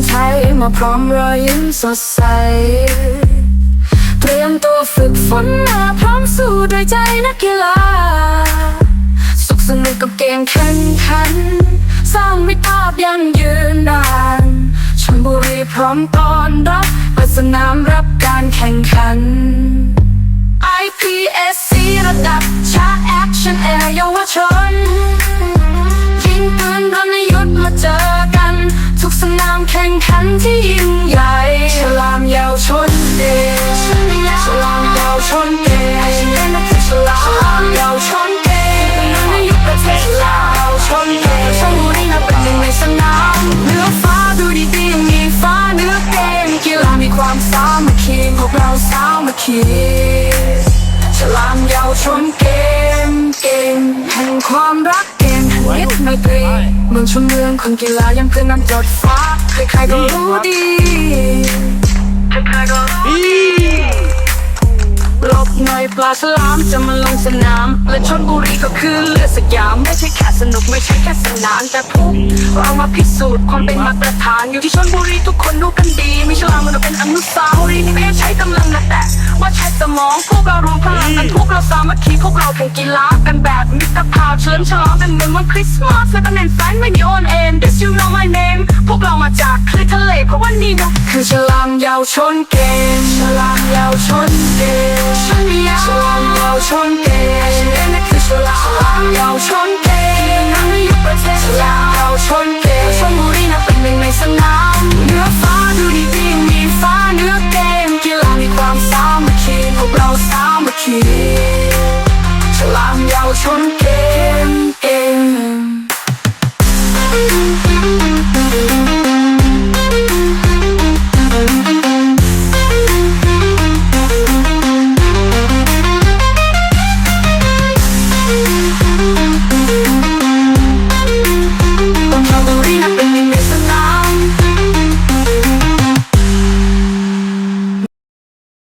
มาพร้อมรอยยิ้มสดใส เตรียมตัวฝึกฝนมาพร้อมสู้ด้วยใจนักกีฬา สุขสนุกกับเกมแข่งขัน สร้างมิตรภาพยั่งยืนนานชลบุรีพร้อมตอนรับเปิดสนามรับการแข่งขัน IPSC ระดับชาแอคชั่นแอร์เยาวชน งขันที่ยิ่งใหญ่ ฉลามยาวชนเดชฉลามยาวชนเดชฉลามยาวชนเดชรณยุทธ์ประเทศลาวชนเดชชลบุรีนับเป็นหนึ่งในสนามเนื้อฟ้าดูดีๆมีฟ้าเนื้อเกมกีฬามีความสามัคคีพวกเราสามัคคีฉลามยาวชนเกม มืองชนเมืองคนกีฬายังเพื่อนนั้นจดฟ้าใครๆก็รู้ดีใครๆก็รู้ดีลบหน่อยปลาฉลามจะมาลงสนาม และชนบุรีก็คือเลือดสยาม ไม่ใช่แค่สนุกไม่ใช่แค่สนานแต่พวกเรามาพิสูจน์ความเป็นมาตรฐาน อยู่ที่ชนบุรีทุกคนรู้กันดีมีฉลามมันเป็นอนุสาวรีย์ที่ไม่ใช้กำลังนะแต่ว่าใช้สมองพวกเรารวมพลังกันพวกเราสามัคคีพวกเราแข่งกีฬากันแบบมิตรภาพเชิญฉลองเป็นเหมือนวันคริสต์มาส และก็เน้นแฟนไม่มี on end This you know my name พวกเรามาจากคลื่นทะเลเพราะว่านี่นะคือฉลามยาวชนเกมฉลามยาวชนเกมฉลามยาวชนเกมนั่นคือฉลามเยาวชนเกมนั่นยู่ประเทศฉลามยาวชนเกมชลบุรีนับเป็นหนึ่งในสนามเนื้อฟ้าดูดีๆมีฟ้าเนื้อเกมกีฬามีความสามัคคีพวกเราสามัคคีฉลามยาวชนเกม